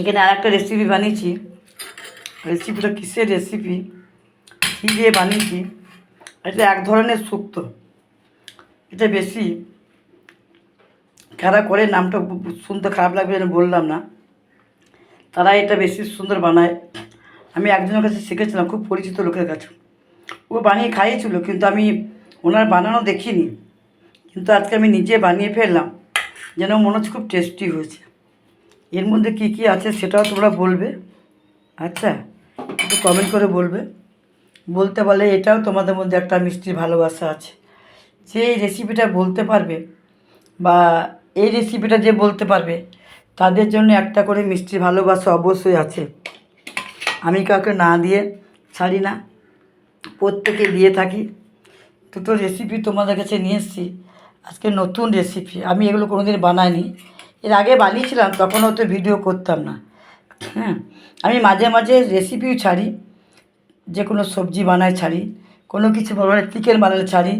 এখানে আর একটা রেসিপি বানিয়েছি রেসিপিটা কিসের রেসিপি কী দিয়ে বানিয়েছি? এটা এক ধরনের শুক্তো। এটা বেশি কারা করে নামটা শুনতে খারাপ লাগবে যেন বললাম না। তারা এটা বেশি সুন্দর বানায়। আমি একজনের কাছে শিখেছিলাম, খুব পরিচিত লোকের কাছে। ও বানিয়ে খাইয়েছিল, কিন্তু আমি ওনার বানানো দেখিনি। কিন্তু আজকে আমি নিজে বানিয়ে ফেললাম। যেন মনে হচ্ছে খুব টেস্টি হয়েছে। এর মধ্যে কী কী আছে সেটাও তোমরা বলবে। আচ্ছা একটু কমেন্ট করে বলবে। বলতে বলে এটাও তোমাদের মধ্যে একটা মিষ্টির ভালোবাসা আছে। যে এই রেসিপিটা বলতে পারবে বা এই রেসিপিটা যে বলতে পারবে, তাদের জন্য একটা করে মিষ্টির ভালোবাসা অবশ্যই আছে। আমি কাউকে না দিয়ে ছাড়ি না, প্রত্যেকে দিয়ে থাকি। দুটো রেসিপি তোমাদের কাছে নিয়ে এসেছি। আজকে নতুন রেসিপি আমি এগুলো কোনোদিন বানাইনি। এর আগে বানিয়েছিলাম তখন হয়তো ভিডিও করতাম না। হ্যাঁ আমি মাঝে মাঝে রেসিপিও ছাড়ি যে কোনো সবজি বানায় ছাড়ি, কোনো কিছু বানালে চিকেন বানালে ছাড়ি,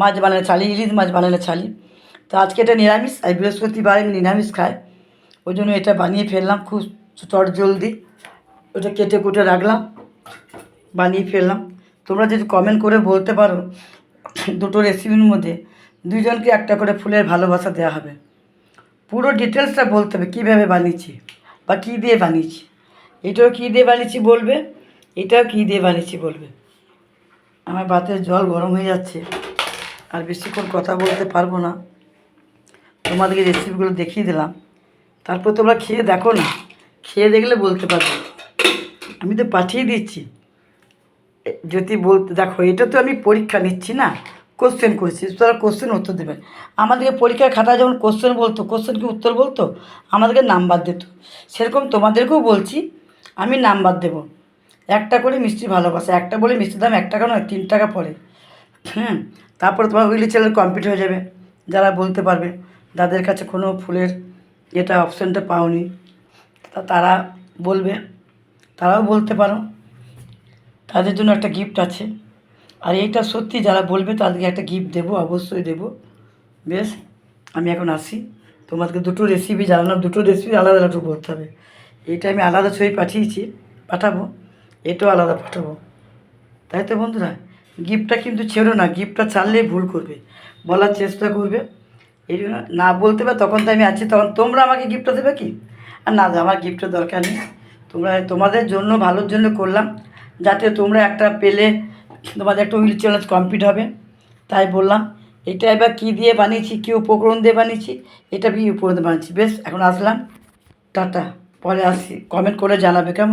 মাছ বানালে ছাড়ি, ইলিশ মাছ বানালে ছাড়ি। তো আজকে এটা নিরামিষ আর বৃহস্পতিবার আমি নিরামিষ খাই। ওই জন্য এটা বানিয়ে ফেললাম খুব চট জলদি। ওটা কেটে কুটে রাখলাম, বানিয়ে ফেললাম। তোমরা যদি কমেন্ট করে বলতে পারো, দুটো রেসিপির মধ্যে দুজনকে একটা করে ফুলের ভালোবাসা দেওয়া হবে। পুরো ডিটেলসটা বলতে হবে, কীভাবে বানিয়েছি বা কী দিয়ে বানিয়েছি। এটাও কী দিয়ে বানিয়েছি বলবে, এটাও কী দিয়ে বানিয়েছি বলবে। আমার বাতের জল গরম হয়ে যাচ্ছে, আর বেশিক্ষণ কথা বলতে পারব না। তোমাদেরকে রেসিপিগুলো দেখিয়ে দিলাম। তারপর তোমরা খেয়ে দেখো না, খেয়ে দেখলে বলতে পারবে। আমি তো পাঠিয়ে দিচ্ছি। যদি বলতে, দেখো, এটা তো আমি পরীক্ষা নিচ্ছি না। কোশ্চেন করছি তারা কোশ্চেন উত্তর দেবে। আমাদেরকে পরীক্ষার খাতায় যখন কোশ্চেন বলতো কোশ্চেনকে উত্তর বলতো? আমাদেরকে নাম্বার দিত সেরকম তোমাদেরকেও বলছি, আমি নাম্বার দেবো। একটা করে মিষ্টি ভালোবাসা, একটা বলে মিষ্টির দাম এক টাকা নয় তিন টাকা পড়ে। হ্যাঁ তারপরে তোমার উইলি চ্যানেল কমপ্লিট হয়ে যাবে। যারা বলতে পারবে, যাদের কাছে কোনো ফুলের এটা অপশানটা পাওনি, তা তারা বলবে, তারাও বলতে পারো। তাদের জন্য একটা গিফট আছে। আর এইটা সত্যি যারা বলবে তাদেরকে একটা গিফট দেবো, অবশ্যই দেবো। বেশ, আমি এখন আসি। তোমাদেরকে দুটো রেসিপি জানালাম, দুটো রেসিপি আলাদা আলাদা বলতে হবে। এটা আমি আলাদা ছবি পাঠিয়েছি, পাঠাবো। এটাও আলাদা পাঠাবো। তাই তো বন্ধুরা গিফটটা কিন্তু ছেড়ো না গিফটটা ছাড়লেই ভুল করবে, বলার চেষ্টা করবে। এই জন্য না বলতে পারে, তখন তো আমি আছি, তখন তোমরা আমাকে গিফটটা দেবে কি? আর না, আমার গিফটের দরকার নেই। তোমরা তোমাদের জন্য, ভালোর জন্য করলাম, যাতে তোমরা একটা পেলে তোমাদের একটা উইল চ্যালেঞ্জ কমপ্লিট হবে। তাই বললাম, এটা এবার কী দিয়ে বানিয়েছি, কী উপকরণ দিয়ে বানিয়েছি, এটা কি উপকরণ দিয়ে বানিয়েছি। বেশ, এখন আসলাম। টাটা। পরে আসি কমেন্ট করে জানাবে, কেমন?